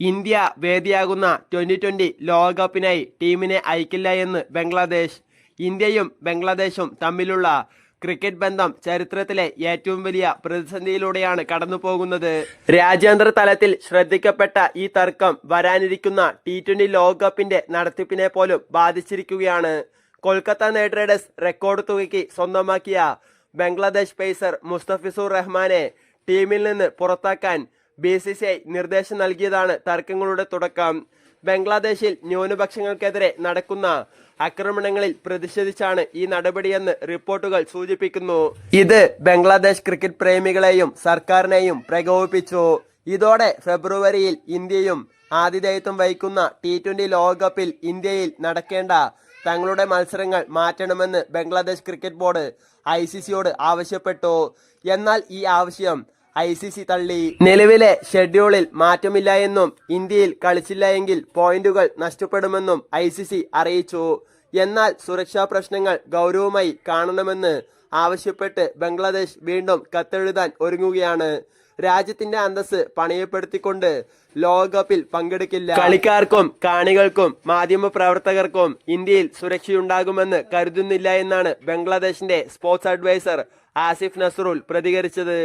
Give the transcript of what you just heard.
India വേദിയാകുന്ന twenty twenty ലോകകപ്പിനായി ടീമിനെ അയക്കില്ല എന്ന് ബംഗ്ലാദേശ്. ഇന്ത്യയും ബംഗ്ലാദേശും തമ്മിലുള്ള ക്രിക്കറ്റ് ബന്ധം ചരിത്രത്തിലെ ഏറ്റവും വലിയ പ്രതിസന്ധിയിലൂടെയാണ് കടന്നു പോകുന്നത് രാജ്യാന്തര തലത്തിൽ ശ്രദ്ധിക്കപ്പെട്ട ഈ തർക്കം വരാനിരിക്കുന്ന ടി ട്വന്റി ലോകകപ്പിന്റെ നടത്തിപ്പിനെ പോലും ബാധിച്ചിരിക്കുകയാണ്. കൊൽക്കത്ത നൈറ്റ് റൈഡേഴ്സ് റെക്കോർഡ് തുകയ്ക്ക് സ്വന്തമാക്കിയ ബംഗ്ലാദേശ് പേസർ മുസ്തഫിസുർ റഹ്മാനെ ടീമിൽ നിന്ന് പുറത്താക്കാൻ ബി സി സി ഐ നിർദ്ദേശം നൽകിയതാണ് തർക്കങ്ങളുടെ തുടക്കം. ബംഗ്ലാദേശിൽ ന്യൂനപക്ഷങ്ങൾക്കെതിരെ നടക്കുന്ന ആക്രമണങ്ങളിൽ പ്രതിഷേധിച്ചാണ് ഈ നടപടിയെന്ന് റിപ്പോർട്ടുകൾ സൂചിപ്പിക്കുന്നു. ഇത് ബംഗ്ലാദേശ് ക്രിക്കറ്റ് പ്രേമികളെയും സർക്കാരിനെയും പ്രകോപിപ്പിച്ചു. ഇതോടെ ഫെബ്രുവരിയിൽ ഇന്ത്യയും ആതിഥേയത്വം വഹിക്കുന്ന ടി ട്വന്റി ലോകകപ്പിൽ ഇന്ത്യയിൽ നടക്കേണ്ട തങ്ങളുടെ മത്സരങ്ങൾ മാറ്റണമെന്ന് ബംഗ്ലാദേശ് ക്രിക്കറ്റ് ബോർഡ് ഐ ആവശ്യപ്പെട്ടു. എന്നാൽ ഈ ആവശ്യം ഐ സി സി തള്ളി. നിലവിലെ ഷെഡ്യൂളിൽ മാറ്റമില്ല എന്നും ഇന്ത്യയിൽ കളിച്ചില്ല എങ്കിൽ പോയിന്റുകൾ നഷ്ടപ്പെടുമെന്നും ഐ സി സി അറിയിച്ചു. എന്നാൽ സുരക്ഷാ പ്രശ്നങ്ങൾ ഗൗരവമായി കാണണമെന്ന് ആവശ്യപ്പെട്ട് ബംഗ്ലാദേശ് വീണ്ടും കത്തെഴുതാൻ ഒരുങ്ങുകയാണ്. രാജ്യത്തിന്റെ അന്തസ് പണയപ്പെടുത്തിക്കൊണ്ട് ലോകകപ്പിൽ പങ്കെടുക്കില്ല. കളിക്കാർക്കും കാണികൾക്കും മാധ്യമ പ്രവർത്തകർക്കും ഇന്ത്യയിൽ സുരക്ഷയുണ്ടാകുമെന്ന് കരുതുന്നില്ല എന്നാണ് ബംഗ്ലാദേശിന്റെ സ്പോർട്സ് അഡ്വൈസർ ആസിഫ് നസറുൽ പ്രതികരിച്ചത്.